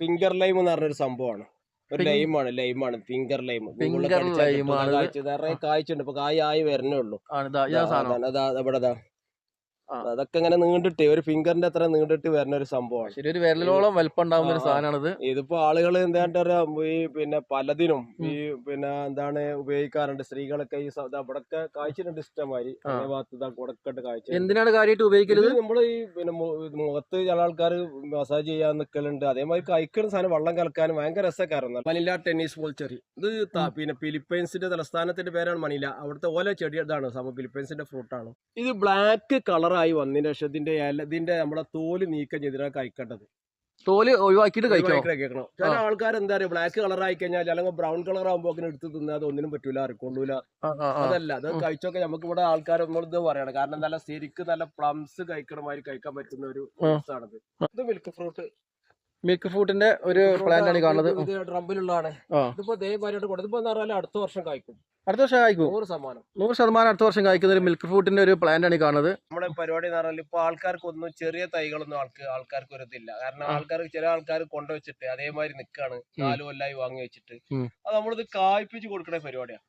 Finger lime എന്ന് പറഞ്ഞൊരു സംഭവമാണ്. ഒരു ലൈമാണ് ലൈമാണ് ഫിംഗർ ലൈം ഇത്. നിറയെ കായ്ച്ചുണ്ട് ഇപ്പൊ കായ് ആയി വരണേ ഉള്ളൂ. ഇവിടെ. അതൊക്കെ ഇങ്ങനെ നീണ്ടിട്ട് ഒരു ഫിംഗറിന്റെ അത്ര നീണ്ടിട്ട് വരുന്ന ഒരു സംഭവമാണ്. ശരി ഒരു വിരലോളം വലിപ്പം ഉണ്ടാവുന്ന ഒരു. സാധനമാണിത്. ഇതിപ്പോ ആളുകൾ എന്താ പറയാ ഈ പിന്നെ പലതിനും ഈ പിന്നെ എന്താണ് ഉപയോഗിക്കാറുണ്ട്. സ്ത്രീകളൊക്കെ ഈ ഇവിടൊക്കെ കാഴ്ചയുണ്ട് ഇഷ്ടമായി ഭാഗത്ത് കാഴ്ച. എന്തിനാണ് കാര്യമായിട്ട് ഉപയോഗിക്കുന്നത് നമ്മൾ ഈ പിന്നെ മുഖത്ത് ചില ആൾക്കാർ മസാജ് ചെയ്യാൻ നിൽക്കലുണ്ട് അതേമാതിരി കഴിക്കുന്ന സാധനം വള്ളം കലക്കാനും ഭയങ്കര രസക്കാരുന്നു. Manila tennis ball cherry. ഇത് പിന്നെ ഫിലിപ്പൈൻസിന്റെ തലസ്ഥാനത്തിന്റെ പേരാണ് മനില അവിടുത്തെ ഓല ചെടി ഇതാണ് സമ ഫിലിപ്പൈൻസിന്റെ ഫ്രൂട്ടാണ് ഇത് ബ്ലാക്ക് കളറായി വന്നതിന് ശേഷം ഇതിന്റെ ഇതിന്റെ നമ്മളെ തോൽ നീക്കം ചെയ്തിട്ടാണ് കഴിക്കേണ്ടത്. തോൽ ഒഴിവാക്കിയിട്ട് കഴിക്കണോ. ചില ആൾക്കാർ എന്താ പറയുക ബ്ലാക്ക് കളർ ആയി കഴിഞ്ഞാൽ അല്ലെങ്കിൽ ബ്രൗൺ കളർ ആകുമ്പോൾ അങ്ങനെ എടുത്ത് തിന്നാൽ ഒന്നിനും പറ്റൂല കൊള്ളൂല. ആ, ആ, ആ. അതല്ല അത് കഴിച്ചൊക്കെ നമുക്ക് ഇവിടെ ആൾക്കാർ നമ്മളിത് പറയണം കാരണം നല്ല ശരിക്ക് നല്ല പ്ലംസ് കഴിക്കണ മാതിരി കഴിക്കാൻ പറ്റുന്ന ഒരു ആണത്. അത് ഇത് മിൽക്ക് ഫ്രൂട്ട് മിൽക്ക് ഫ്രൂട്ടിന്റെ ഒരു പ്ലാന്റ് ആണ് കാണുന്നത്. ഇത് ഡ്രമ്പിലുള്ളതാണ് ദേ ഇതിപ്പോ ദയമായിട്ട് കൊടുത്തപ്പോ എന്ന് പറഞ്ഞാൽ അടുത്ത വർഷം കായ്ക്കും അടുത്ത വർഷം കായ്ക്കും. നൂറ് ശതമാനം. നൂറ് ശതമാനം അടുത്ത വർഷം കായ്ക്കുന്ന ഒരു മിൽക്ക് ഫ്രൂട്ടിന്റെ ഒരു പ്ലാന്റ് ആണ് കാണുന്നത്. നമ്മുടെ പരിപാടി എന്ന് പറഞ്ഞാൽ ഇപ്പൊ ആൾക്കാർക്കൊന്നും ചെറിയ തൈകളൊന്നും ആൾക്ക് ആൾക്കാർക്ക് ഒരു ഇതില്ല കാരണം. ആൾക്കാർക്ക് ചില ആൾക്കാർ കൊണ്ടുവച്ചിട്ട് അതേമാതിരി നിക്കാണ്. നാല് കൊല്ലായി വാങ്ങി വെച്ചിട്ട്. അത് നമ്മളിത് കായ്പിച്ച് കൊടുക്കണ പരിപാടിയാണ്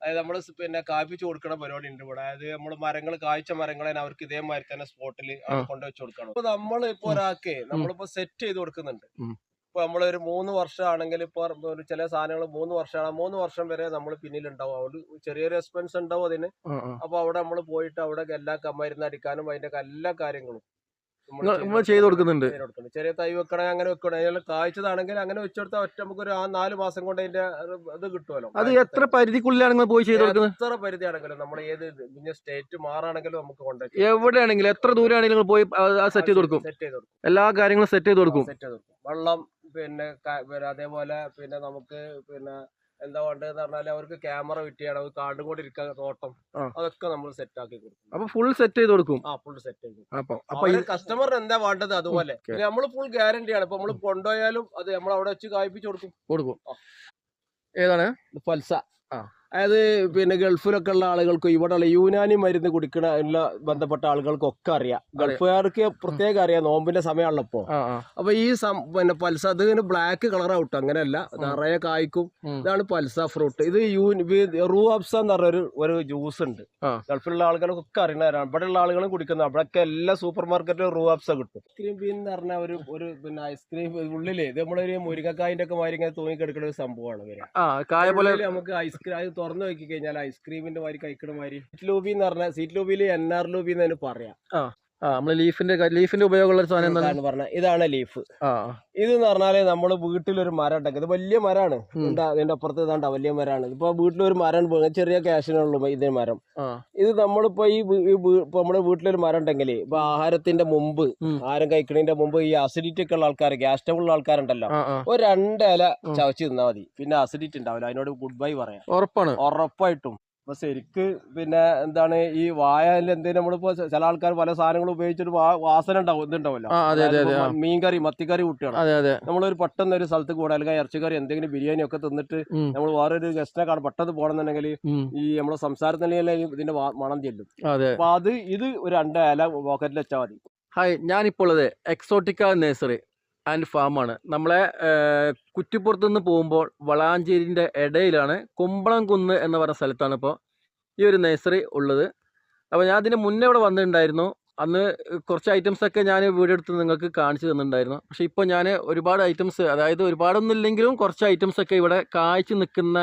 അതായത് നമ്മൾ പിന്നെ കായ്പിച്ച് കൊടുക്കണ പരിപാടി ഉണ്ട് ഇവിടെ. അതായത് നമ്മൾ മരങ്ങൾ കായ്ച്ച മരങ്ങളെ അവർക്ക് ഇതേമാതിരി തന്നെ സ്പോട്ടിൽ ആ. കൊണ്ടുവച്ച് കൊടുക്കണം. അപ്പൊ നമ്മൾ ഇപ്പൊ ഒരാൾക്ക് നമ്മളിപ്പോ സെറ്റ് ചെയ്ത് കൊടുക്കുന്നുണ്ട്. ഉം. നമ്മൾ ഒരു മൂന്ന് വർഷമാണെങ്കിൽ ഇപ്പൊ ഒരു ചില സാധനങ്ങൾ മൂന്ന് വർഷമാണ് മൂന്ന് വർഷം വരെ നമ്മൾ പിന്നിലുണ്ടാവും. അതുകൊണ്ട് ചെറിയൊരു എക്സ്പെൻസ് ഉണ്ടാവും അതിന്. ആ, ആ. അപ്പൊ അവിടെ നമ്മൾ പോയിട്ട് അവിടെ എല്ലാ കമ്മരുന്ന് മരുന്ന് അടിക്കാനും അതിന്റെ എല്ലാ കാര്യങ്ങളും നമ്മൾ ചെയ്തു കൊടുക്കുന്നുണ്ട്. ചെറിയ തൈ വെക്കണേ അങ്ങനെ വെക്കണേ. കായ്ച്ചതാണെങ്കിൽ അങ്ങനെ വെച്ചെടുത്താൽ ഒറ്റ നമുക്ക് ഒരു ആ നാല് മാസം കൊണ്ട് അതിന്റെ ഒരു ഇത് കിട്ടുമല്ലോ. അത് എത്ര പരിധിക്കുള്ളിലാണ് പോയി ചെയ്ത് കൊടുക്കുന്നത്? എത്ര പരിധി ആണെങ്കിലും നമ്മൾ ഏത് പിന്നെ സ്റ്റേറ്റ് മാറാണെങ്കിലും നമുക്ക് കൊണ്ടുപോയി എവിടെയാണെങ്കിലും എത്ര ദൂരാണെങ്കിലും പോയി സെറ്റ് ചെയ്ത് കൊടുക്കും. സെറ്റ് ചെയ്ത് കൊടുക്കും. എല്ലാ കാര്യങ്ങളും സെറ്റ് ചെയ്ത് കൊടുക്കും. സെറ്റ് ചെയ്ത് കൊടുക്കും. വെള്ളം പിന്നെ അതേപോലെ പിന്നെ നമുക്ക് പിന്നെ എന്താ വേണ്ടതെന്ന് പറഞ്ഞാൽ അവർക്ക് ക്യാമറ ഫിറ്റ് ചെയ്യണം കാണ്ടും കൂടി ഇരിക്കാൻ തോട്ടം. അതൊക്കെ നമ്മൾ സെറ്റ് ആക്കി കൊടുക്കും. അപ്പൊ ഫുൾ സെറ്റ് ചെയ്ത് കൊടുക്കും? ആ ഫുൾ സെറ്റ് ചെയ്ത്. അപ്പൊ കസ്റ്റമറിന് എന്താ വേണ്ടത് അതുപോലെ. നമ്മൾ ഫുൾ ഗ്യാരണ്ടി ആണ്. ഇപ്പൊ നമ്മൾ കൊണ്ടുപോയാലും അത് നമ്മൾ അവിടെ വെച്ച് കായ്പിച്ച് കൊടുക്കും. കൊടുക്കും. ഏതാണ്? ഫൽസ. ആ. അതായത് പിന്നെ ഗൾഫിലൊക്കെ ഉള്ള ആളുകൾക്ക് ഇവിടെ ഉള്ള യൂനാനി മരുന്ന് കുടിക്കണ എല്ലാ ബന്ധപ്പെട്ട ആളുകൾക്കൊക്കെ അറിയാം. ഗൾഫുകാർക്ക് പ്രത്യേകം അറിയാം നോമ്പിന്റെ ആ അപ്പൊ ഈ പിന്നെ പൽസ അത് ഇങ്ങനെ ബ്ലാക്ക് കളർ ഔട്ട് അങ്ങനെയല്ല. നിറയെ കായ്ക്കും. ഇതാണ് പൽസ ഫ്രൂട്ട് ഇത് യൂ റൂ അബ്സ എന്ന് പറഞ്ഞ ഒരു ഒരു ജ്യൂസ് ഉണ്ട്. ഗൾഫിലുള്ള ആളുകൾക്കൊക്കെ അറിയണവരാണ് ഇവിടെ ഉള്ള ആളുകളും കുടിക്കുന്നത്. അവിടെയൊക്കെ എല്ലാ സൂപ്പർ മാർക്കറ്റിലും റൂ അബ്സ കിട്ടും. ഐസ്ക്രീം ബീൻ എന്ന് പറഞ്ഞ ഒരു ഒരു പിന്നെ ഐസ്ക്രീം ഉള്ളിലേ ഇത് നമ്മളൊരു മുരിങ്ങക്കായിന്റെ ഒക്കെ മാതിരി ഇങ്ങനെ തൂങ്ങി കിടക്കുന്ന ഒരു സംഭവമാണ് വരിക ആ കായ പോലെ നമുക്ക് ഐസ്ക്രീം തുറന്നു നോക്കി കഴിഞ്ഞാൽ ഐസ്ക്രീമിന്റെ മാതിരി കഴിക്കണ മാതിരി. സീറ്റ് ലൂബി എന്ന് പറഞ്ഞാൽ സീറ്റ് ലൂബിയിൽ എൻ ആർ ലൂബി എന്ന് പറയാം. ആ ലീഫിന്റെ ലീഫിന്റെ ഉപയോഗമുള്ള സാധനം എന്താണ്? ഇതാണ് ലീഫ്. ഇത് എന്ന് പറഞ്ഞാൽ നമ്മൾ വീട്ടിലൊരു മരം ഉണ്ടാക്കി ഇത് വലിയ മരമാണ് അതിന്റെ അപ്പുറത്ത് ഇതാണ്ട വലിയ മരമാണ് ഇപ്പൊ വീട്ടിലൊരു മരം ചെറിയ ക്യാഷിനുള്ളൂ ഇതേ മരം. ഇത് നമ്മളിപ്പോ ഈ നമ്മുടെ വീട്ടിലൊരു മരം ഉണ്ടെങ്കിൽ ഇപ്പൊ ആഹാരത്തിന്റെ മുമ്പ്. ആഹാരം കഴിക്കണതിന്റെ മുമ്പ് ഈ അസിഡിറ്റി ഒക്കെ ഉള്ള ആൾക്കാർ ഗ്യാസ് ടബിൾ ഉള്ള ആൾക്കാരുണ്ടല്ലോ. ഒരു രണ്ടില. ചവച്ച് തിന്നാ മതി. പിന്നെ അസിഡിറ്റി ഉണ്ടാവില്ല അതിനോട് ഗുഡ് ബൈ പറയാം. ഉറപ്പാണ്. ഉറപ്പായിട്ടും. ഇപ്പൊ ശരിക്ക് പിന്നെ എന്താണ് ഈ വായയിൽ എന്തെങ്കിലും നമ്മളിപ്പോ ചില ആൾക്കാർ പല സാധനങ്ങൾ ഉപയോഗിച്ചിട്ട് വാസന ഉണ്ടാവും ഇതുണ്ടാവല്ലോ. മീൻകറി മത്തിക്കറി അതെ നമ്മളൊരു പെട്ടെന്ന് ഒരു സ്ഥലത്ത് കൂടെ അല്ലെങ്കിൽ ഇറച്ചിക്കറി എന്തെങ്കിലും ബിരിയാണി ഒക്കെ തിന്നിട്ട് നമ്മൾ വേറൊരു ഗസ്റ്റിനെ കാണാൻ പെട്ടെന്ന് പോകണമെന്നുണ്ടെങ്കിൽ ഈ നമ്മുടെ സംസാരത്തിലെ ഇതിന്റെ മണം ചെല്ലും. അപ്പൊ അത് ഇത് ഒരു രണ്ട് ഇല പോക്കറ്റിൽ വെച്ചാൽ മതി. ഹായ് ഞാനിപ്പോൾ ഉള്ളത് എക്സോട്ടിക്ക നേഴ്സറി ആൻഡ് ഫാമാണ്. നമ്മളെ കുറ്റിപ്പുറത്തു നിന്ന് പോകുമ്പോൾ വളാഞ്ചേരിന്റെ ഇടയിലാണ് കുമ്പളം കുന്ന് എന്ന് പറഞ്ഞ സ്ഥലത്താണ് ഇപ്പോൾ ഈ ഒരു നഴ്സറി ഉള്ളത്. അപ്പോൾ ഞാൻ അതിന് മുന്നേ ഇവിടെ വന്നിട്ടുണ്ടായിരുന്നു. അന്ന് കുറച്ച് ഐറ്റംസൊക്കെ ഞാൻ വീഡിയോ എടുത്ത് നിങ്ങൾക്ക് കാണിച്ചു തന്നിട്ടുണ്ടായിരുന്നു. പക്ഷേ ഇപ്പോൾ ഞാൻ ഒരുപാട് ഐറ്റംസ് അതായത് ഒരുപാടൊന്നും ഇല്ലെങ്കിലും കുറച്ച് ഐറ്റംസൊക്കെ ഇവിടെ കായ്ച്ചു നിൽക്കുന്ന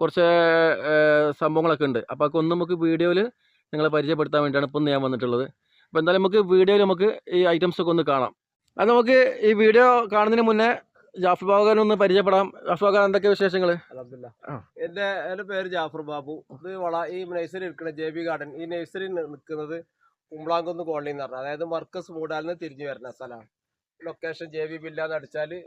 കുറച്ച് സംഭവങ്ങളൊക്കെ ഉണ്ട്. അപ്പോൾ അതൊക്കെ ഒന്ന് നമുക്ക് വീഡിയോയിൽ നിങ്ങളെ പരിചയപ്പെടുത്താൻ വേണ്ടിയാണ് ഇപ്പം ഞാൻ വന്നിട്ടുള്ളത്. അപ്പോൾ എന്തായാലും നമുക്ക് വീഡിയോയിൽ നമുക്ക് ഈ ഐറ്റംസൊക്കെ ഒന്ന് കാണാം. അത് നമുക്ക് ഈ വീഡിയോ കാണുന്നതിന് മുന്നേ ജാഫർ ബാബുഖാൻ ഒന്ന് പരിചയപ്പെടാം. ജാഫർ ബാബുഖാൻ എന്തൊക്കെ വിശേഷങ്ങൾ. എന്റെ എന്റെ പേര് ജാഫർ ബാബു. ഇത് വള ഈ നഴ്സറി ഇരിക്കുന്ന ജെ ബി ഗാർഡൻ. ഈ നഴ്സറി നിൽക്കുന്നത് കുമ്പളാങ്കുന്ന് കോളനി എന്ന് പറഞ്ഞാൽ അതായത് മർക്കസ് മൂടാലിന് തിരിഞ്ഞു വരുന്ന സ്ഥലമാണ്. ലൊക്കേഷൻ ജെ ബി ബില്ലാന്ന് അടിച്ചാൽ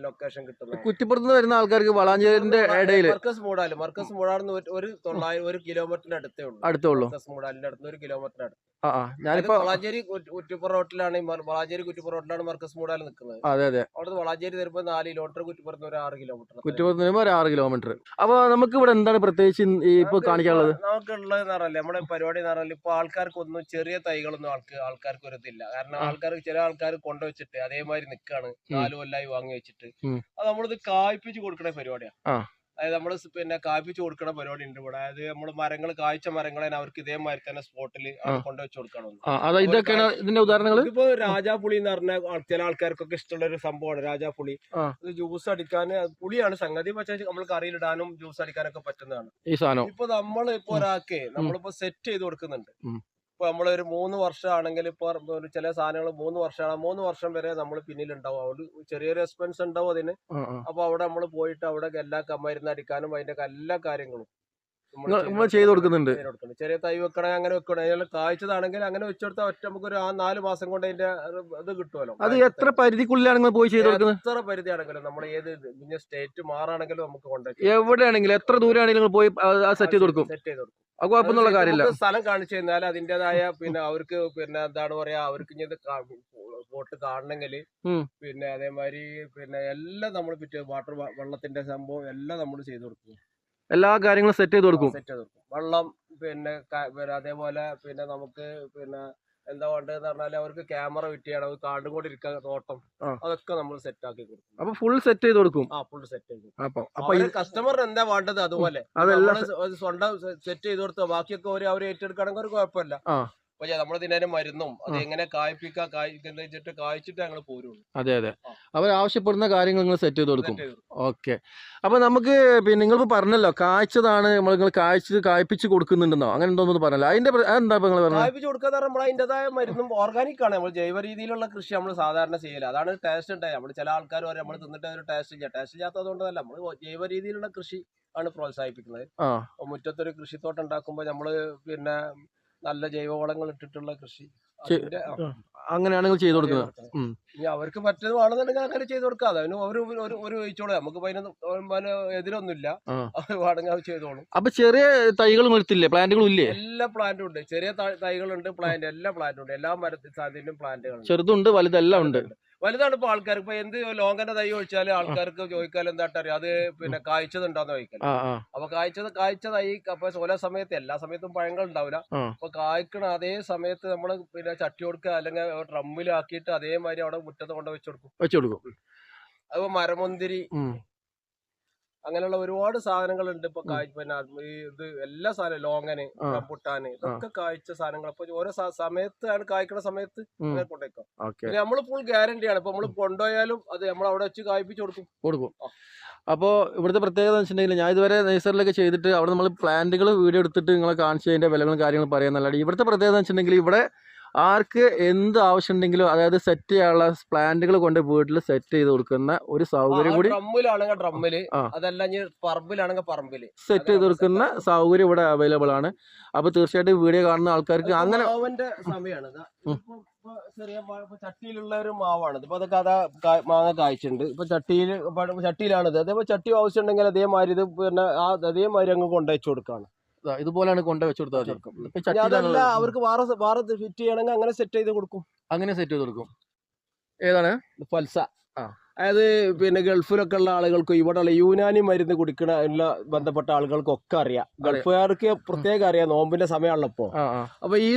ലൊക്കേഷൻ കിട്ടും കുറ്റിപ്പുറത്ത് നിന്ന് വരുന്ന ആൾക്കാർക്ക് വളാഞ്ചേരിന്റെ ഇടയിൽ മർക്കസ് മൂടാൽ. മർക്കസ് മൂടാൽ ഒരു- ഒരു തൊള്ളായിരം ഒരു കിലോമീറ്ററിന്റെ അടുത്തേ ഉള്ളൂ. അടുത്തേ ഉള്ളൂ. മർക്കസ് മൂടാലിന്റെ അടുത്ത് ഒരു കിലോമീറ്ററിന്റെ അടുത്ത്. ആ ആ ഞാനിപ്പോ വളാഞ്ചേരി കുറ്റി- കുറ്റിപ്പുറ റോട്ടിലാണ് വളാഞ്ചേരി കുറ്റിപ്പുറ റോട്ടിലാണ് മർക്കസ് മൂടാൽ നിൽക്കുന്നത് അതെ അതെ. അവിടുന്ന് വളാഞ്ചേരി വരുമ്പോൾ നാല് കിലോമീറ്റർ കുറ്റിപ്പുറത്ത് ഒരു ആറ് കിലോമീറ്റർ കുറ്റിപ്പുറത്ത് നിന്ന് ഒരു ആറ് കിലോമീറ്റർ അപ്പോൾ നമുക്ക് ഇവിടെ എന്താണ് പ്രത്യേകിച്ച് ഇപ്പൊ കാണിക്കാനുള്ളത്? നമുക്കുള്ളത് പറഞ്ഞാൽ നമ്മുടെ പരിപാടി എന്ന് പറഞ്ഞാൽ ഇപ്പൊ ആൾക്കാർക്കൊന്നും ചെറിയ തൈകളൊന്നും ആൾക്ക് ആൾക്കാർക്ക് ഒരു ഇതില്ല കാരണം ആൾക്കാർക്ക് ആൾക്കാർ ചില ആൾക്കാർ കൊണ്ടുവച്ചിട്ട് അതേമാതിരി നിൽക്കാണ് നാല് കൊല്ലായി വാങ്ങി വെച്ചിട്ട്. അത് നമ്മളിത് കായ്പിച്ച് കൊടുക്കണ പരിപാടിയാണ്. അതായത് നമ്മൾ പിന്നെ കാപ്പിച്ചു കൊടുക്കുന്ന പരിപാടി ഉണ്ട് ഇവിടെ. അതായത് നമ്മൾ മരങ്ങൾ കായ്ച്ച മരങ്ങളെ അവർക്ക് ഇതേമാതിരി തന്നെ സ്പോട്ടിൽ കൊണ്ടുവച്ച് കൊടുക്കണം ആ അതാ ഇതൊക്കെയാണ് ഇതിന്റെ ഉദാഹരണങ്ങൾ ഇതിപ്പോ രാജാപുളി എന്ന് പറഞ്ഞ ചില ആൾക്കാർക്കൊക്കെ ഇഷ്ടമുള്ള ഒരു സംഭവമാണ് രാജാപുളി. അത് ഇത് ജ്യൂസ് അടിക്കാൻ പുളിയാണ്. സംഗതി പക്ഷേ നമ്മൾ കറിയിലിടാനും ജ്യൂസ് അടിക്കാനൊക്കെ പറ്റുന്നതാണ്. ഇപ്പൊ നമ്മൾ ഇപ്പൊ ഒരാൾക്ക് നമ്മളിപ്പോ സെറ്റ് ചെയ്ത് കൊടുക്കുന്നുണ്ട്. ഉം. നമ്മൾ ഒരു മൂന്ന് വർഷമാണെങ്കിൽ ഇപ്പോൾ ഒരു ചില സാധനങ്ങൾ മൂന്ന് വർഷമാണ് മൂന്ന് വർഷം വരെ നമ്മൾ പിന്നിലുണ്ടാവും അതുകൊണ്ട് ചെറിയൊരു എക്സ്പെൻസ് ഉണ്ടാവും അതിന് ആ, ആ. അപ്പൊ അവിടെ നമ്മൾ പോയിട്ട് അവിടെ എല്ലാ മരുന്ന് അടിക്കാനും അതിന്റെ എല്ലാ കാര്യങ്ങളും നമ്മൾ ചെയ്തു കൊടുക്കുന്നുണ്ട്. ചെറിയ തൈ വെക്കണേ അങ്ങനെ വെക്കണേ. കായ്ച്ചതാണെങ്കിൽ അങ്ങനെ വെച്ചെടുത്താൽ ഒറ്റ നമുക്ക് ഒരു ആ നാല് മാസം കൊണ്ട് അതിന്റെ ഇത് കിട്ടുമല്ലോ. അത് എത്ര പരിധിക്കുള്ളിലാണ് നിങ്ങൾ പോയി ചെയ്ത് കൊടുക്കുന്നത്? എത്ര പരിധി ആണെങ്കിലും നമ്മൾ ഏത് പിന്നെ സ്റ്റേറ്റ് മാറാണെങ്കിലും നമുക്ക് കൊണ്ടുപോയി എവിടെയാണെങ്കിലും എത്ര ദൂരാണെങ്കിലും നിങ്ങൾ പോയി സെറ്റ് ചെയ്ത് കൊടുക്കും. സെറ്റ് ചെയ്ത് കൊടുക്കും. അത് കുഴപ്പമൊന്നുള്ള കാര്യമില്ല. സ്ഥലം കാണിച്ചു കഴിഞ്ഞാൽ അതിന്റേതായ പിന്നെ അവർക്ക് പിന്നെ എന്താണ് പറയാ അവർക്ക് ഇനി ബോട്ട് കാണണമെങ്കിൽ പിന്നെ അതേമാതിരി പിന്നെ എല്ലാം നമ്മൾ പിറ്റേ വാട്ടർ വെള്ളത്തിന്റെ സംഭവം എല്ലാം നമ്മൾ ചെയ്തു കൊടുക്കും. എല്ലാ കാര്യങ്ങളും സെറ്റ് ചെയ്ത് കൊടുക്കും. സെറ്റ് ചെയ്ത് കൊടുക്കും. വെള്ളം പിന്നെ അതേപോലെ പിന്നെ നമുക്ക് പിന്നെ എന്താ വേണ്ടതെന്ന് പറഞ്ഞാൽ അവർക്ക് ക്യാമറ ഫിറ്റ് ചെയ്യണം. കാണ്ടും കൂടി ഇരിക്കാൻ തോട്ടം. അതൊക്കെ നമ്മൾ സെറ്റ് ആക്കി കൊടുക്കും. അപ്പൊ ഫുൾ സെറ്റ് ചെയ്ത് കൊടുക്കും. ആ ഫുൾ സെറ്റ് ചെയ്ത് കൊടുക്കും. അപ്പൊ അപ്പൊ അവർ ഇത് കസ്റ്റമറിന് എന്താ വേണ്ടത് അതുപോലെ? സ്വന്തം സെറ്റ് ചെയ്ത് കൊടുത്ത? ബാക്കിയൊക്കെ അവർ ഏറ്റെടുക്കുകയാണെങ്കിൽ ഒരു കുഴപ്പമില്ല. പക്ഷേ നമ്മൾ ഇതിനെ മരുന്നും അത്. എങ്ങനെ കായ്പിക്കാം വെച്ചിട്ട് കായ്ച്ചിട്ട് ഞങ്ങൾ പോരുള്ളൂ. അതെ അതെ. അവർ ആവശ്യപ്പെടുന്ന കാര്യങ്ങൾ നിങ്ങൾ സെറ്റ് ചെയ്ത് കൊടുക്കും. ഓക്കെ. അപ്പൊ നമുക്ക് പിന്നെ നിങ്ങൾ പറഞ്ഞല്ലോ കായ്ച്ചതാണ് നമ്മൾ നിങ്ങൾ കായ്ച്ച് കായ്പിച്ച് കൊടുക്കുന്നുണ്ടെന്നോ? അങ്ങനെ എന്തോന്ന് പറഞ്ഞല്ലോ. അതിന്റെ എന്താ നിങ്ങൾ പറഞ്ഞത്? കായ്പിച്ച് കൊടുക്കാതെ നമ്മൾ അതിന്റെതായ മരുന്നും ഓർഗാനിക് ആണ്. നമ്മൾ ജൈവ രീതിയിലുള്ള കൃഷി നമ്മൾ സാധാരണ ചെയ്യില്ല അതാണ് ടേസ്റ്റ് ഉണ്ടായത് നമ്മൾ ചില ആൾക്കാർ വരെ നമ്മൾ തിന്നിട്ട് ഒരു ടേസ്റ്റ് ഇല്ല. ടേസ്റ്റ് ഇല്ലാത്തതുകൊണ്ടല്ല നമ്മൾ ജൈവ രീതിയിലുള്ള കൃഷി ആണ് പ്രോത്സാഹിപ്പിക്കുന്നത്. മുറ്റത്തൊരു കൃഷിത്തോട്ടം ഉണ്ടാക്കുമ്പോൾ നമ്മൾ പിന്നെ നല്ല ജൈവവളങ്ങൾ ഇട്ടിട്ടുള്ള കൃഷി. അങ്ങനെയാണെങ്കിൽ അതിന്റെ ആ, അങ്ങനെയാണ് നിങ്ങൾ ചെയ്ത് കൊടുക്കുന്നത് ഇനി അവർക്ക് പറ്റുന്നതാണെന്നുണ്ടെങ്കിൽ അങ്ങനെ ചെയ്തു കൊടുക്കാതെ അതിന് ഒരു ഒരു ഒഴിച്ചോളൂ. നമുക്ക് അതിന് എതിരൊന്നുമില്ല. വേണമെങ്കിൽ അത് ചെയ്തോളും. അപ്പൊ ചെറിയ തൈകൾ നിർത്തില്ലേ പ്ലാന്റുകളും ഇല്ലേ? എല്ലാ പ്ലാന്റും ഉണ്ട്. ചെറിയ തൈകളുണ്ട് പ്ലാന്റ് എല്ലാ പ്ലാന്റും ഉണ്ട്. എല്ലാ മരത്തിൽ സാധ്യതയിലും പ്ലാന്റുകൾ ചെറുതുണ്ട് വലുതെല്ലാം ഉണ്ട്. വലുതാണ് ഇപ്പൊ ആൾക്കാർക്ക് ഇപ്പൊ എന്ത് ലോങ്കന്റെ തൈ ഒഴിച്ചാൽ ആൾക്കാർക്ക് ചോദിക്കാൻ എന്താ അറിയാം അത് പിന്നെ കായ്ച്ചതുണ്ടോന്ന് ചോദിക്കൽ ആ ആ. അപ്പൊ കായ്ച്ചത് കായ്ച്ച തൈ അപ്പൊ ഓരോ സമയത്ത് എല്ലാ സമയത്തും പഴങ്ങൾ ഉണ്ടാവില്ല. അപ്പൊ കായ്ക്കണ അതേ സമയത്ത് നമ്മൾ പിന്നെ ചട്ടി കൊടുക്കുക അല്ലെങ്കിൽ ഡ്രമ്മിലാക്കിയിട്ട് അതേമാതിരി അവിടെ മുറ്റത്ത് കൊണ്ട് വെച്ചു കൊടുക്കും. വെച്ചു കൊടുക്കും. അപ്പൊ മരമുന്തിരി. അങ്ങനെയുള്ള ഒരുപാട് സാധനങ്ങളുണ്ട്. ഇപ്പൊ കായ് പിന്നെ ഈ ഇത് എല്ലാ സാധനം ലോങ്ങന്. റംബുട്ടാന് ഇതൊക്കെ കായ്ച്ച സാധനങ്ങൾ അപ്പൊ ഓരോ സമയത്ത് സമയത്താണ് കായ്ക്കണ സമയത്ത് ഓക്കെ. പിന്നെ നമ്മൾ ഫുൾ ഗ്യാരണ്ടി ആണ്. ഇപ്പൊ നമ്മൾ കൊണ്ടുപോയാലും അത് നമ്മൾ അവിടെ വെച്ച് കായ്പിച്ചു കൊടുക്കും. കൊടുക്കും. അപ്പോൾ ഇവിടുത്തെ പ്രത്യേകത എന്ന് വെച്ചിട്ടുണ്ടെങ്കിൽ ഞാൻ ഇതുവരെ നേഴ്സറിലൊക്കെ ചെയ്തിട്ട് അവിടെ നമ്മൾ പ്ലാന്റുകൾ വീഡിയോ എടുത്തിട്ട് നിങ്ങളെ കാണിച്ച് അതിന്റെ വിലകളും കാര്യങ്ങളും നല്ലതാണ്. ഇവിടുത്തെ പ്രത്യേകത എന്ന് വെച്ചിട്ടുണ്ടെങ്കിൽ ഇവിടെ ആർക്ക് എന്ത് ആവശ്യം ഉണ്ടെങ്കിലും അതായത് സെറ്റ് ചെയ്യാനുള്ള പ്ലാന്റുകൾ കൊണ്ട് വീട്ടിൽ സെറ്റ് ചെയ്ത് കൊടുക്കുന്ന ഒരു സൗകര്യം കൂടി ഡ്രമ്മിലാണെങ്കിൽ ഡ്രമ്മിൽ ആ. അതല്ല ഇനി പറമ്പിലാണെങ്കിൽ പറമ്പിൽ സെറ്റ് ചെയ്ത് കൊടുക്കുന്ന സൗകര്യം ഇവിടെ അവൈലബിൾ ആണ്. അപ്പൊ തീർച്ചയായിട്ടും വീഡിയോ കാണുന്ന ആൾക്കാർക്ക് അങ്ങനെ സമയമാണ് ചെറിയ ചട്ടിയിലുള്ള ഒരു മാവാണ്. ഇപ്പൊ അതൊക്കെ അതാ മാങ്ങ കായ്ച്ചിട്ടുണ്ട്. ഇപ്പൊ ചട്ടിയിൽ ചട്ടിയിലാണിത്. അതേപോലെ ചട്ടി ആവശ്യം ഉണ്ടെങ്കിൽ അതേമാതിരി ഇത് പിന്നെ ആ അതേമാതിരി അങ്ങ് കൊണ്ടുവച്ചു കൊടുക്കാണ്. ഇതുപോലെയാണ് കൊണ്ട വെച്ച് കൊടുത്താൽ അവർക്ക് വേറെ സ- വേറെ ഫിറ്റ് ചെയ്യണമെങ്കിൽ അങ്ങനെ സെറ്റ് ചെയ്ത് കൊടുക്കും. അങ്ങനെ സെറ്റ് ചെയ്ത് കൊടുക്കും. ഏതാണ്? പൽസ ആ. അതായത് പിന്നെ ഗൾഫിലൊക്കെ ഉള്ള ആളുകൾക്ക് ഇവിടെ ഉള്ള യൂനാനി മരുന്ന് കുടിക്കണ എല്ലാ ബന്ധപ്പെട്ട ആളുകൾക്കൊക്കെ അറിയാം. ഗൾഫുകാർക്ക് പ്രത്യേകം അറിയാം നോമ്പിന്റെ ആ അപ്പൊ ഈ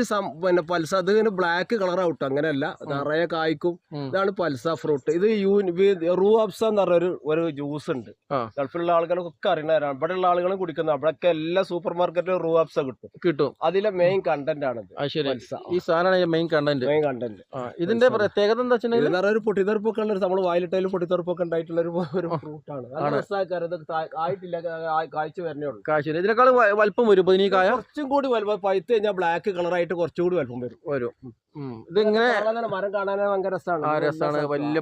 പിന്നെ പൽസ അത് ഇങ്ങനെ ബ്ലാക്ക് കളർ ഔട്ട് അങ്ങനെയല്ല നിറയെ കായ്ക്കും. ഇതാണ് പൽസ ഫ്രൂട്ട് ഇത് യൂ റൂ അബ്സ എന്ന് പറഞ്ഞൊരു ഒരു ജ്യൂസ് ഉണ്ട്. ഗൾഫിലുള്ള ആളുകൾക്കൊക്കെ അറിയണവരാണ് ഇവിടെ ഉള്ള ആളുകളും കുടിക്കുന്നത് അവിടെയൊക്കെ എല്ലാ സൂപ്പർ മാർക്കറ്റിലും റൂ അബ്സ കിട്ടും. കിട്ടും. അതിലെ മെയിൻ കണ്ടന്റ് ആണ് ഈ സാധനമാണ് മെയിൻ കണ്ടന്റ് മെയിൻ കണ്ടന്റ് ഇതിന്റെ പ്രത്യേകത എന്താ വെച്ചിട്ടുണ്ടെങ്കിൽ പൊട്ടിതെറുപ്പൊക്കെ ഒരു പൊട്ടിത്തെറുപ്പൊക്കെ ഉള്ള നമ്മൾ വായിലിട്ടതിൽ പൊട്ടിത്തെറുപ്പൊക്കെ ഉണ്ടായിട്ടുള്ള ഒരു ഒരു ഫ്രൂട്ടാണ് ആയിട്ടില്ല കാഴ്ച വരണേ ഉള്ളൂ. കാശ് ഇതിനേക്കാൾ വലിപ്പം വരും. ഇപ്പൊ ഇനി കായ? കുറച്ചും കൂടി വലുപ്പം. പഴുത്ത് കഴിഞ്ഞാൽ ബ്ലാക്ക് കളറായിട്ട് കുറച്ചും കൂടി വലുപ്പം വരും. വരും. ഇതിങ്ങനെ മരം കാണാൻ ഭയങ്കര രസമാണ് ആ രസമാണ് വലിയ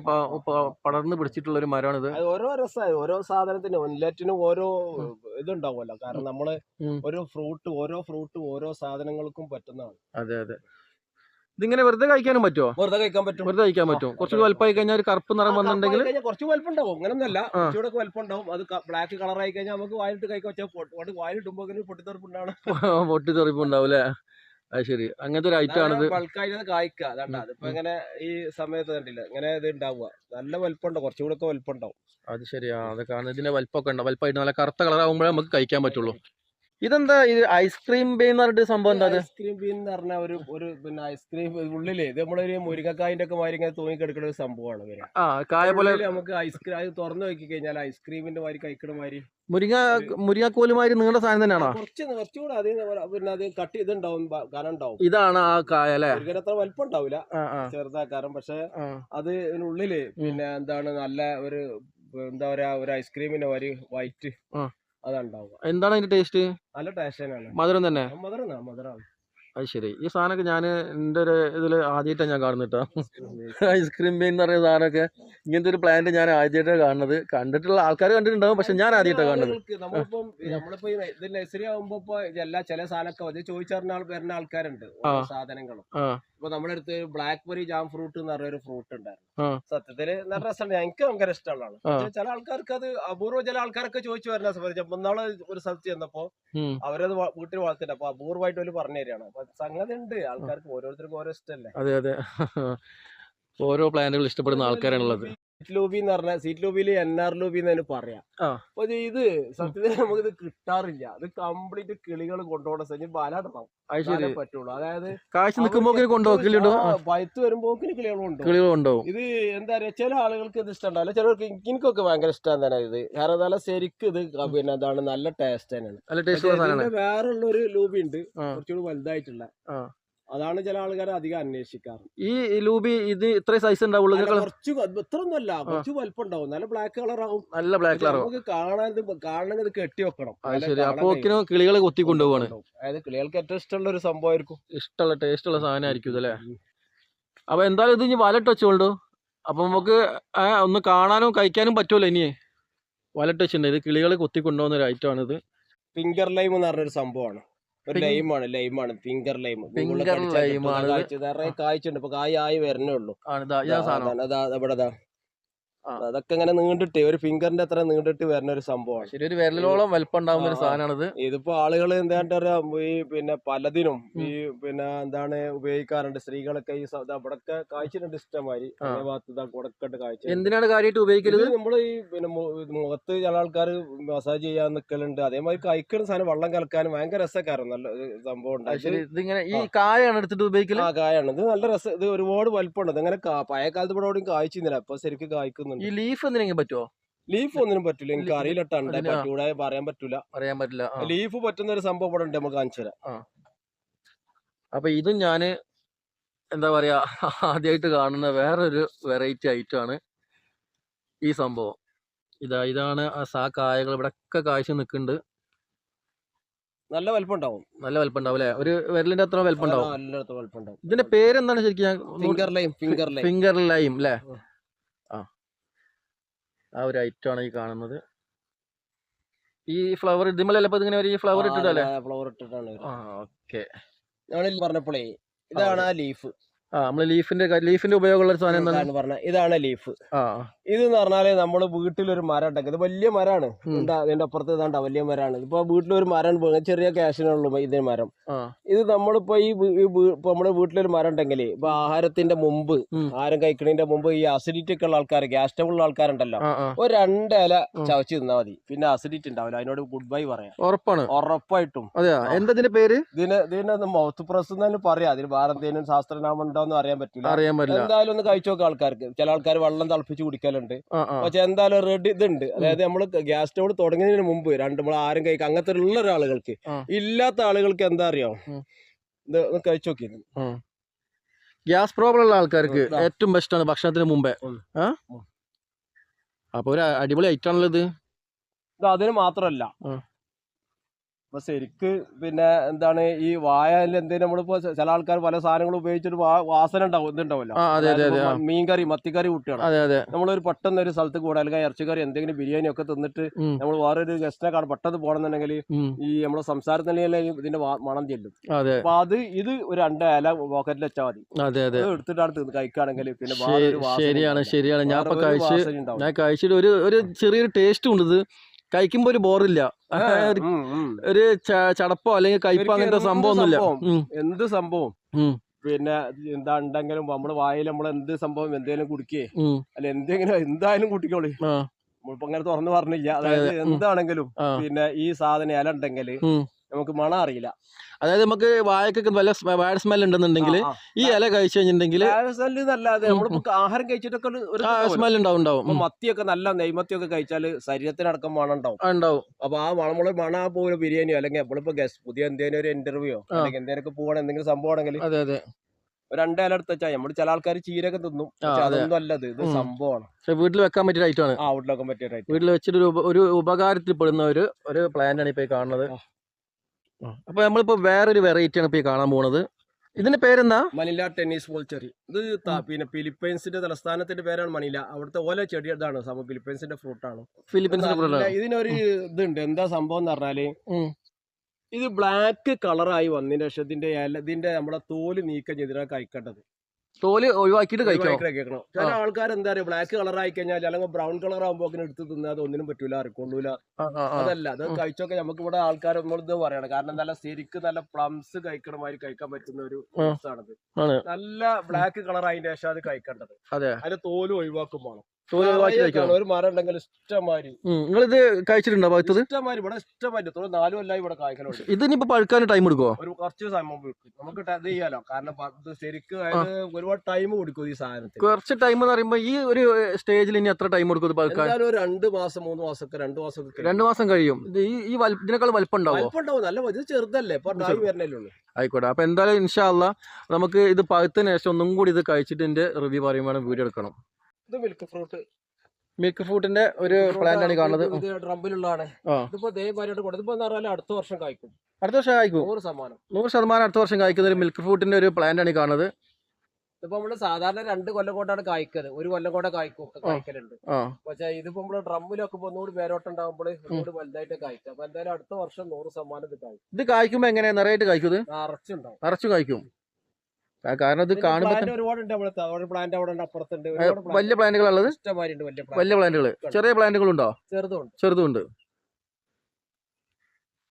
പടർന്ന് പിടിച്ചിട്ടുള്ള ഒരു മരമാണിത്. ഓരോ രസമായി ഓരോ സാധനത്തിനും എല്ലാറ്റിനും ഓരോ ഇതുണ്ടാവുമല്ലോ. കാരണം നമ്മൾ ഓരോ ഫ്രൂട്ട് ഓരോ ഫ്രൂട്ട് ഓരോ സാധനങ്ങൾക്കും പറ്റുന്നതാണ്. അതെ അതെ. ഇതിങ്ങനെ വെറുതെ കഴിക്കാനും പറ്റുമോ വെറുതെ കഴിക്കാൻ പറ്റും. വെറുതെ കഴിക്കാൻ പറ്റും കുറച്ച് വലുപ്പമായി കഴിഞ്ഞാൽ ഒരു കറുപ്പ് നിറം വന്നിട്ടുണ്ടെങ്കിൽ കുറച്ച് വലുപ്പുണ്ടാവും. അങ്ങനെ അങ്ങനൊന്നല്ല. കുറച്ചുകൂടെ വലുപ്പം ഉണ്ടാവും അത് ബ്ലാക്ക് കളർ ആയി കഴിഞ്ഞാൽ നമുക്ക് വായിലിട്ട് കഴിക്കാൻ വെച്ചാൽ വായിലിട്ടുമ്പോ പൊട്ടിത്തെറിപ്പുണ്ടാവും പൊട്ടിത്തെറിപ്പുണ്ടാവും അല്ലേ അത് ശരി. അങ്ങനത്തെ ഒരു ഐറ്റം ആണിത്. ബൾക്കായിട്ട് കായ്ക്കുക അതാണ്ടാ അതിപ്പോ ഇങ്ങനെ ഈ സമയത്ത് കണ്ടില്ല? ഇങ്ങനെ ഇത് ഉണ്ടാവുക നല്ല വലുപ്പുണ്ടോ കുറച്ചുകൂടെ ഒക്കെ വലുപ്പം ഉണ്ടാവും അത് ശരിയാ. അത് കാരണം ഇതിന്റെ വലിപ്പമൊക്കെ ഉണ്ടാവും. വലിപ്പമായിട്ട് നല്ല കറുത്ത കളർ ആകുമ്പോഴേ നമുക്ക് കഴിക്കാൻ പറ്റുള്ളൂ. ഇതെന്താ? ഇത് ഐസ്ക്രീം ബേ എന്ന് പറഞ്ഞിട്ട് സംഭവം എന്താ ഐസ്ക്രീം ബീൻ എന്ന് പറഞ്ഞ ഒരു ഒരു പിന്നെ ഐസ്ക്രീം ഉള്ളിൽ ഇത് നമ്മളൊരു മുരിങ്ങക്കായിന്റെ ഒക്കെ മാതിരി ഇങ്ങനെ തൂങ്ങി കിടക്കുന്ന ഒരു സംഭവമാണ് ആ കായ പോലെ നമുക്ക് ഐസ്ക്രീം അത് തുറന്നു നോക്കി കഴിഞ്ഞാൽ ഐസ്ക്രീമിന്റെ മാതിരി കഴിക്കണ മാതിരി. മുരിങ്ങ മുരിങ്ങക്കോലുമാതിരി നീണ്ട സാധനം തന്നെയാണോ? കുറച്ച് കുറച്ചുകൂടെ അത് പിന്നെ അത് കട്ട് ഇതുണ്ടാവും കനം ഉണ്ടാവും. ഇതാണ് ആ കായ അല്ലേ? അത്ര വലിപ്പം ഉണ്ടാവില്ല ചെറുതാക്കാരം പക്ഷെ അത് ഇതിനുള്ളിൽ പിന്നെ എന്താണ് നല്ല ഒരു എന്താ പറയാ ഒരു ഐസ്ക്രീമിന്റെ മാതിരി വൈറ്റ്. അതുണ്ടാവുക. എന്താണ് അതിന്റെ ടേസ്റ്റ് നല്ല ടേസ്റ്റാണ് മധുരം തന്നെ? മധുരം മധുരമാണ് അത് ശരി. ഈ സാധനമൊക്കെ ഞാൻ എന്റെ ഒരു ഇതിൽ ആദ്യമായിട്ടാണ് ഞാൻ കാണുന്നത് കേട്ടോ ഐസ്ക്രീം ബേ എന്ന് പറയുന്ന സാധനമൊക്കെ ഇങ്ങനത്തെ ഒരു പ്ലാന്റ് ഞാൻ ആദ്യമായിട്ടാണ് കാണുന്നത്. കണ്ടിട്ടുള്ള ആൾക്കാർ കണ്ടിട്ടുണ്ടാവും പക്ഷെ ഞാൻ ആദ്യമായിട്ടാണ് കാണുന്നത്. നമ്മളിപ്പം നമ്മളിപ്പോ ഇത് നഴ്സറി ആകുമ്പോ ഇപ്പൊ എല്ലാ ചില സാധനമൊക്കെ അത് ചോദിച്ചറിഞ്ഞ വരുന്ന ആൾക്കാരുണ്ട് സാധനങ്ങളും. ആ. ഇപ്പൊ നമ്മുടെ അടുത്ത് ബ്ലാക്ക് ബെറി ജാം ഫ്രൂട്ട് എന്ന് പറഞ്ഞ ഒരു ഫ്രൂട്ട്. ഉണ്ടായിരുന്നു സത്യത്തിൽ നല്ല രസമാണ് എനിക്ക് ഭയങ്കര ഇഷ്ടമുള്ളതാണ്. ചില ആൾക്കാർക്ക് അത് അപൂർവ ചില ആൾക്കാരൊക്കെ ചോദിച്ചു വരുന്ന സമയത്ത് ഒന്നാൾ ഒരു സ്ഥലത്ത് ചെന്നപ്പോ അവരത് വീട്ടിൽ വളർത്തിട്ട് അപ്പൊ അപൂർവമായിട്ട് ഒരു പറഞ്ഞു തരികയാണ്. അപ്പൊ സംഗതി ഉണ്ട്. ആൾക്കാർക്ക് ഓരോരുത്തർക്കും ഓരോ ഇഷ്ടമല്ലേ? അതെ അതെ. ഓരോ പ്ലാന്റുകൾ ഇഷ്ടപ്പെടുന്ന ആൾക്കാരാണുള്ളത്. സീറ്റ് ലൂബി എന്ന് പറഞ്ഞാൽ സീറ്റ് ലോബിയിൽ എൻ ആർ ലൂബി എന്ന് പറയാം. അപ്പൊ ഇത് സത്യത്തിൽ നമുക്ക് ഇത് കിട്ടാറില്ല. അത് കംപ്ലീറ്റ് കിളികൾ കൊണ്ടുപോകണ സ്ഥലം. ബാലാടണം പറ്റുള്ളൂ. അതായത് കാശ് നിൽക്കുമ്പോ കൊണ്ടുപോകും പയത്ത് വരുമ്പോ കിളികളുണ്ട് ഇത് എന്താ പറയാ ചില ആളുകൾക്ക് ഇത് ഇഷ്ടമുണ്ടാവില്ല ചിലർക്ക് എനിക്കൊക്കെ ഭയങ്കര ഇഷ്ടം തന്നെ ഇത്. കാരണം നല്ല ശരിക്കും ഇത് പിന്നെ എന്താണ് നല്ല ടേസ്റ്റ് തന്നെയാണ്. വേറെ ഉള്ള ഒരു ലൂബി ഉണ്ട്. കുറച്ചുകൂടി വലുതായിട്ടുള്ള. അതാണ് ചില ആൾക്കാർ അധികം അന്വേഷിക്കാറ്. ഈ ലൂബി ഇത് ഇത്ര സൈസ് ഉണ്ടാവുള്ളൂ? അല്ല, കുറച്ച് ഇത്ര കുറച്ച് വലുപ്പം ഉണ്ടാവും നല്ല ബ്ലാക്ക് കളർ ആവും. നല്ല ബ്ലാക്ക് കളർ നമുക്ക് കാണാൻ കാണണമെങ്കിൽ ഇത് കെട്ടി വെക്കണം. അത് ശരി. അപ്പോക്കിനും കിളികളെ കൊത്തി കൊണ്ടുപോവാണ്. അതായത് കിളികൾക്ക് ഏറ്റവും ഇഷ്ടമുള്ള ഒരു സംഭവമായിരിക്കും. ഇഷ്ടമുള്ള ടേസ്റ്റ് ഉള്ള സാധനമായിരിക്കും ഇതല്ലേ അപ്പൊ എന്തായാലും ഇത് ഇനി വലട്ട് വെച്ചോണ്ടു അപ്പൊ നമുക്ക് ഒന്ന് കാണാനും കഴിക്കാനും പറ്റുമല്ലോ ഇനി. വലട്ട് വെച്ചിട്ടുണ്ട്. ഇത് കിളികൾ കൊത്തി കൊണ്ടുപോകുന്ന ഒരു ഐറ്റം ആണ് ഇത് ഫിംഗർ ലൈം എന്ന് പറഞ്ഞൊരു സംഭവമാണ്. ഒരു ലൈമാണ് ലൈമാണ് ഫിംഗർ ലൈം ഫിംഗർ ലൈമാണ് ആണ്. ഇത്. നിറയെ കായ്ച്ചുണ്ട് ഇപ്പൊ കായ് ആയി വരണേ ഉള്ളൂ. ഇവിടെ. അതൊക്കെ ഇങ്ങനെ നീണ്ടിട്ട് ഒരു ഫിംഗറിന്റെ അത്ര നീണ്ടിട്ട് വരുന്ന ഒരു സംഭവമാണ്. ശരി ഒരു വിരലോളം വലിപ്പം ഉണ്ടാവുന്ന ഒരു. സാധനമാണിത് ഇതിപ്പോ ആളുകൾ എന്താ ഈ പിന്നെ പലതിനും ഈ പിന്നെ എന്താണ് ഉപയോഗിക്കാറുണ്ട്. സ്ത്രീകളൊക്കെ ഈ ഇവിടൊക്കെ കാഴ്ചയിട്ടുണ്ട്. അതേ ഭാഗത്ത് കുടക്കട്ട് കായ്ച്ച എന്തിനാണ് കാര്യമായിട്ട് ഉപയോഗിക്കുന്നത് നമ്മൾ ഈ പിന്നെ മുഖത്ത് ചില ആൾക്കാർ മസാജ് ചെയ്യാൻ നിൽക്കലുണ്ട് അതേമാതിരി കഴിക്കുന്ന സാധനം വെള്ളം കലക്കാനും ഭയങ്കര രസക്കാരം നല്ല സംഭവം ഇതിങ്ങനെ ഈ. കായാണ് എടുത്തിട്ട് ഉപയോഗിക്കൽ? ആ കായാണ്. ഇത് നല്ല രസം ഇത് ഒരുപാട് വലിപ്പമുണ്ട്. ഇതിങ്ങനെ കാ- പഴയ കാലത്ത് ഇവിടെ എവിടെയും കായ്ച്ചിരുന്നില്ല ഇപ്പൊ ശരിക്കും കായ്ക്കുന്നുണ്ട്. ഈ ലീഫ് എന്തിനെങ്കിലും പറ്റുമോ ലീഫ് ഒന്നിനും പറ്റില്ല എനിക്ക് അറിയില്ല ആ. പറ്റൂടെ പറയാൻ പറ്റൂല. പറയാൻ പറ്റില്ല. ലീഫ് പറ്റുന്ന ഒരു സംഭവം ഇവിടെ ഉണ്ട് നമുക്ക് കാണിച്ചു തരാം. അപ്പൊ ഇതും ഞാൻ എന്താ പറയാ ആദ്യമായിട്ട് കാണുന്ന വേറൊരു വെറൈറ്റി ഐറ്റം ആണ് ഈ സംഭവം. ഇതാ ഇതാണ് ആ സാ കായകൾ. ഇവിടെ ഒക്കെ കാഴ്ച നിൽക്കുന്നുണ്ട്. നല്ല വലിപ്പം ഉണ്ടാവും നല്ല വലിപ്പം ഉണ്ടാവും അല്ലെ? ഒരു വിരലിന്റെ അത്ര വലിപ്പം ഉണ്ടാവും ഇതിന്റെ പേര് എന്താണ് ഇതിന്റെ പേരെന്താണ് ശരിക്കും finger lime finger lime finger lime അല്ലേ? ആ ഒരു ഐറ്റം ആണ് ഈ കാണുന്നത്. ഈ ഫ്ലവർ ഇതിമല്ലേ ഇപ്പൊ ഇതിങ്ങനെ ഒരു ഫ്ലവർ ഇട്ടിട്ടല്ലേ? ഫ്ലവർ ഇട്ടിട്ടാണ് ആ ഓക്കെ ഞങ്ങൾ പറഞ്ഞപ്പോഴേ ഇതാണ് ആ ലീഫ് ആ നമ്മൾ ലീഫിന്റെ ലീഫിന്റെ ഉപയോഗമുള്ള ഒരു സാധനം എന്താണ്? ഇതാണ് ലീഫ്. ആ. ഇത് എന്ന് പറഞ്ഞാൽ നമ്മൾ വീട്ടിലൊരു മരം ഉണ്ടാക്കി. ഇത് വലിയ മരമാണ്. ഇതിന്റെ അപ്പുറത്ത് ഇതാണ്ട വലിയ മരമാണ്. ഇപ്പൊ വീട്ടിലൊരു മരം ചെറിയ ക്യാഷിനുള്ളൂ ഇതിന് മരം. ഇത് നമ്മളിപ്പോ ഈ ഇപ്പൊ നമ്മുടെ വീട്ടിലൊരു മരം ഉണ്ടെങ്കിൽ ഇപ്പൊ ആഹാരത്തിന്റെ മുമ്പ്. ആഹാരം കഴിക്കണതിന്റെ മുമ്പ് ഈ അസിഡിറ്റി ഒക്കെ ഉള്ള ആൾക്കാർ ഗ്യാസ് ട്രബിൾ ഉള്ള ആൾക്കാരുണ്ടല്ലോ ഒരു രണ്ട് ഇല. ചവച്ച് തിന്നാ മതി. പിന്നെ അസിഡിറ്റി ഉണ്ടാവില്ല. അതിനോട് ഗുഡ് ബൈ പറയാം. ഉറപ്പാണ്. ഉറപ്പായിട്ടും. അതെയാ? എന്താ ഇതിന്റെ പേര്? ഇതിന് ഇതിന് മൗത്ത് പ്രസ് എന്നാലും പറയാം. അതിന് വേറെ ശാസ്ത്രനാമം ഉണ്ടോന്ന് അറിയാൻ പറ്റില്ല. അറിയാൻ പറ്റില്ല. എന്തായാലും ഒന്ന് കഴിച്ചു നോക്കാം ആൾക്കാർക്ക്. ചില ആൾക്കാർ വെള്ളം തിളപ്പിച്ച് കുടിക്കലുണ്ട്. പക്ഷെ എന്തായാലും റെഡി ഇതുണ്ട്. അതായത് നമ്മൾ ഗ്യാസ് സ്റ്റോവ് തുടങ്ങുന്നതിന് മുമ്പ് രണ്ട് നമ്മൾ ആരും കഴിക്കുക അങ്ങനത്തെ ഉള്ള ഒരാളുകൾക്ക് ഇല്ലാത്ത ആളുകൾക്ക് എന്താ അറിയാം? ഇത് ഒന്ന് കഴിച്ചു നോക്കി ഗ്യാസ് പ്രോബ്ലം ഉള്ള ആൾക്കാർക്ക് ഏറ്റവും ബെസ്റ്റ് ആണ് ഭക്ഷണത്തിന് മുമ്പേ. അപ്പോൾ അപ്പൊ ഒരു അടിപൊളി ഐറ്റം ആണല്ലോ ഇത്. ഇത് അതിന് മാത്രമല്ല ഇപ്പൊ ശരിക്ക് പിന്നെ എന്താണ് ഈ വായയിൽ എന്തെങ്കിലും നമ്മളിപ്പോ ചില ആൾക്കാർ പല സാധനങ്ങൾ ഉപയോഗിച്ചിട്ട് വാസന ഉണ്ടാവും ഇതുണ്ടാവല്ലോ. മീൻകറി മത്തിക്കറി കൂട്ടുകയാണ്. അതെ നമ്മളൊരു പെട്ടെന്ന് ഒരു സ്ഥലത്ത് കൂടെ അല്ലെങ്കിൽ ഇറച്ചിക്കറി എന്തെങ്കിലും ബിരിയാണി ഒക്കെ തിന്നിട്ട് നമ്മൾ വേറൊരു ഗസ്റ്റിനെ കാണാൻ പെട്ടെന്ന് പോകണമെന്നുണ്ടെങ്കിൽ ഈ നമ്മുടെ സംസാരത്തിലെ ഇതിന്റെ മണം ചെല്ലും. അപ്പൊ അത് ഇത് ഒരു രണ്ട് ഇല പോക്കറ്റിൽ വെച്ചാൽ മതി. എടുത്തിട്ടാണ് കഴിക്കുകയാണെങ്കിൽ പിന്നെ ശരിയാണ് ശരിയാണ്. ഞാൻ കഴിച്ച് ഞാൻ കഴിച്ചിട്ട് ഒരു ഒരു ചെറിയൊരു ടേസ്റ്റ് ഉണ്ട് കഴിക്കുമ്പോ ഒരു ബോറില്ല. ഒരു-. ഒരു ച- ചടപ്പോ അല്ലെങ്കിൽ കയ്പോ അങ്ങനത്തെ എന്ത് സംഭവം ഉം, എന്ത് സംഭവം? ഉം. പിന്നെ എന്താ ഉണ്ടെങ്കിലും നമ്മൾ വായിൽ നമ്മൾ എന്ത് സംഭവം എന്തെങ്കിലും കുടിക്കേ. ഉം, അല്ല എന്തെങ്കിലും എന്തായാലും കുടിക്കോളി. ആ, നമ്മളിപ്പോ അങ്ങനെ തുറന്നു പറഞ്ഞില്ല. അതായത് അതെ, എന്താണെങ്കിലും ആ, പിന്നെ ഈ സാധനം ഇല ഉണ്ടെങ്കിൽ ഉം. നമുക്ക് മണം അറിയില്ല. അതായത് നമുക്ക് വായക്കൊക്കെ നല്ല ബാഡ് സ്മെൽ ഉണ്ടെന്നുണ്ടെങ്കിൽ ഈ ഇല കഴിച്ചു കഴിഞ്ഞിട്ടുണ്ടെങ്കിൽ നമ്മളിപ്പോ ആഹാരം കഴിച്ചിട്ടൊക്കെ ഒരു-. സ്മെൽ ഉണ്ടാവും ഉണ്ടാവും മത്തിയൊക്കെ നല്ല നെയ്മത്തിയൊക്കെ കഴിച്ചാൽ ശരീരത്തിനടക്കം മണം ഉണ്ടാവും. ഉണ്ടാവും. അപ്പൊ ആ വളമുള്ള മണ പോലെ ബിരിയാണിയോ അല്ലെങ്കിൽ നമ്മളിപ്പോ ഗസ്റ്റ് പുതിയ എന്തെങ്കിലും ഒരു ഇന്റർവ്യൂയോ അല്ലെങ്കിൽ എന്തെങ്കിലും പോകണം എന്തെങ്കിലും സംഭവം ആണെങ്കിൽ അതെ അതെ. രണ്ട് ഇല എടുത്ത് വെച്ചാൽ നമ്മൾ ചില ആൾക്കാർ ചീരൊക്കെ തിന്നും. അതൊന്നും അല്ലത് ഇത്. സംഭവമാണ്. വീട്ടിൽ വെക്കാൻ പറ്റിയ ഐറ്റമാണ് ആ വീട്ടിൽ വെക്കാൻ പറ്റിയ റൈറ്റ് വീട്ടിൽ വെച്ചിട്ട് ഒരു ഉപ- ഒരു ഉപകാരത്തിൽ പെടുന്ന ഒരു ഒരു പ്ലാന്റ് ആണ് ഇപ്പൊ കാണുന്നത്. അപ്പൊ നമ്മളിപ്പോ വേറൊരു വെറൈറ്റി ആണ് ഇപ്പൊ കാണാൻ പോണത്. ഇതിന്റെ പേരെന്താ? Manila tennis ball cherry. ഇത് പിന്നെ ഫിലിപ്പൈൻസിന്റെ തലസ്ഥാനത്തിന്റെ പേരാണ് മനില. അവിടുത്തെ ഓല ചെടി ഇതാണ് ഫിലിപ്പൈൻസിന്റെ ഫ്രൂട്ടാണ് ഫിലിപ്പൈൻസിന്റെ ഇതിനൊരു ഇതുണ്ട്. എന്താ സംഭവം എന്ന് പറഞ്ഞാൽ ഇത് ബ്ലാക്ക് കളറായി വന്നതിന് ശേഷം ഇതിന്റെ ഇതിന്റെ നമ്മളെ തോൽ നീക്കം ചെയ്തിട്ടാണ് കഴിക്കേണ്ടത് തോൽ ഒഴിവാക്കിയിട്ട് കഴിക്കണം? ചില ആൾക്കാർ എന്താ പറയുക ബ്ലാക്ക് കളർ ആയി കഴിഞ്ഞാൽ അല്ലെങ്കിൽ ബ്രൗൺ കളർ ആകുമ്പോൾ എടുത്ത് തിന്നാൽ ഒന്നിനും പറ്റൂല ആ. അതല്ല അത് കഴിച്ചൊക്കെ നമുക്ക് ഇവിടെ ആൾക്കാർ നമ്മളിത് പറയണം കാരണം നല്ല ശരിക്ക് നല്ല പ്ലംസ് കഴിക്കണ മാതിരി കഴിക്കാൻ പറ്റുന്ന ഒരു ഫ്രൂട്ട്സ് ആണത് ആണ്. നല്ല ബ്ലാക്ക് കളർ ആയതിന്റെ ശേഷം അത് കഴിക്കേണ്ടത്. അതെ. അതിന്റെ തോൽ ഒഴിവാക്കും ഒരു മരം ഉണ്ടെങ്കിൽ ഇഷ്ടമാതിരി. നിങ്ങളിത് കഴിച്ചിട്ടുണ്ടോ പഴുത്തത് ഇഷ്ടമാതിരി ഇവിടെ ഇഷ്ടമാതിരി. തോന്നുന്നു നാലും എല്ലാം ഇവിടെ കായ്ക്കലുണ്ട്. ഇതിനിപ്പോ പഴുക്കാൻ ടൈം എടുക്കുമോ ഒരു കുറച്ച് സമയം എടുക്കും നമുക്ക് ഇത് ചെയ്യാലോ? കാരണം ഇത് ശരിക്കും അതായത് ഒരുപാട് ടൈം കൊടുക്കും ഈ സാധനത്തിന്. കുറച്ച് ടൈം എന്ന് ഈ ഒരു സ്റ്റേജിൽ ഇനി എത്ര ടൈം കൊടുക്കും പഴുക്കാൻ? ഒരു രണ്ട് മാസം മൂന്ന് മാസമൊക്കെ രണ്ട് മാസം രണ്ടു മാസം കഴിയും. ഇത് ഈ ഈ ഇതിനേക്കാൾ വലിപ്പം ഉണ്ടാവോ വലിപ്പം ഉണ്ടാവും നല്ല ഇത് ചെറുതല്ലേ. ഇപ്പൊ ആയിക്കോട്ടെ. അപ്പൊ എന്തായാലും ഇൻഷാല്ല നമുക്ക് ഇത് പഴുത്തതിന് ശേഷം ഒന്നും കൂടി ഇത് കഴിച്ചിട്ട് റിവ്യൂ പറയുമ്പോൾ വീഡിയോ എടുക്കണം. ഇത് മിൽക്ക് ഫ്രൂട്ട് മിൽക്ക് ഫ്രൂട്ടിന്റെ ഒരു പ്ലാന്റ് ആണ് കാണുന്നത്. ഇത് ഡ്രമ്പിലുള്ളതാണ് ഇതിപ്പോ ദയമായിട്ട് കൊടുത്തു ഇപ്പൊ പറഞ്ഞാൽ അടുത്ത വർഷം കായ്ക്കും. അടുത്ത വർഷം കായ്ക്കും? നൂറ് ശതമാനം. നൂറ് ശതമാനം അടുത്ത വർഷം കായ്ക്കുന്ന ഒരു മിൽക്ക് ഫ്രൂട്ടിന്റെ ഒരു പ്ലാന്റ് ആണ് കാണുന്നത്. ഇതിപ്പോ നമ്മൾ സാധാരണ രണ്ട് കൊല്ലം കൊണ്ടാണ് കായ്ക്കത് ഒരു കൊല്ലം കൊണ്ട് കായ്ക്കും കായ്ക്കലുണ്ട്. പക്ഷേ ഇതിപ്പോ നമ്മൾ ഡ്രമ്മിലൊക്കെ ഒന്നുകൂടി ഒന്നുകൂടി പേരോട്ടുണ്ടാകുമ്പോൾ ഒന്നുകൂടി വലുതായിട്ട് കായ്ക്കും. അപ്പൊ എന്തായാലും അടുത്ത വർഷം നൂറ് ശതമാനം ഇത് കായ്ക്കും. ഇത് കായ്ക്കുമ്പോ എങ്ങനെ നിറയായിട്ട് കായ്ക്കും ഇത്? നിറച്ചുണ്ടാവും നിറച്ചു കായ്ക്കും. കാരണം ഇത് കാണുമ്പോൾ പ്ലാന്റ് ഒരുപാടുണ്ട് അവിടെ ഉണ്ട് അപ്പുറത്തുണ്ട് വലിയ പ്ലാന്റുകളുള്ളത് ഉള്ളത്? വലിയ പ്ലാന്റുകൾ ചെറിയ പ്ലാന്റുകൾ പ്ലാന്റുകളുണ്ടോ ചെറുതുണ്ട്. ചെറുതുണ്ട്.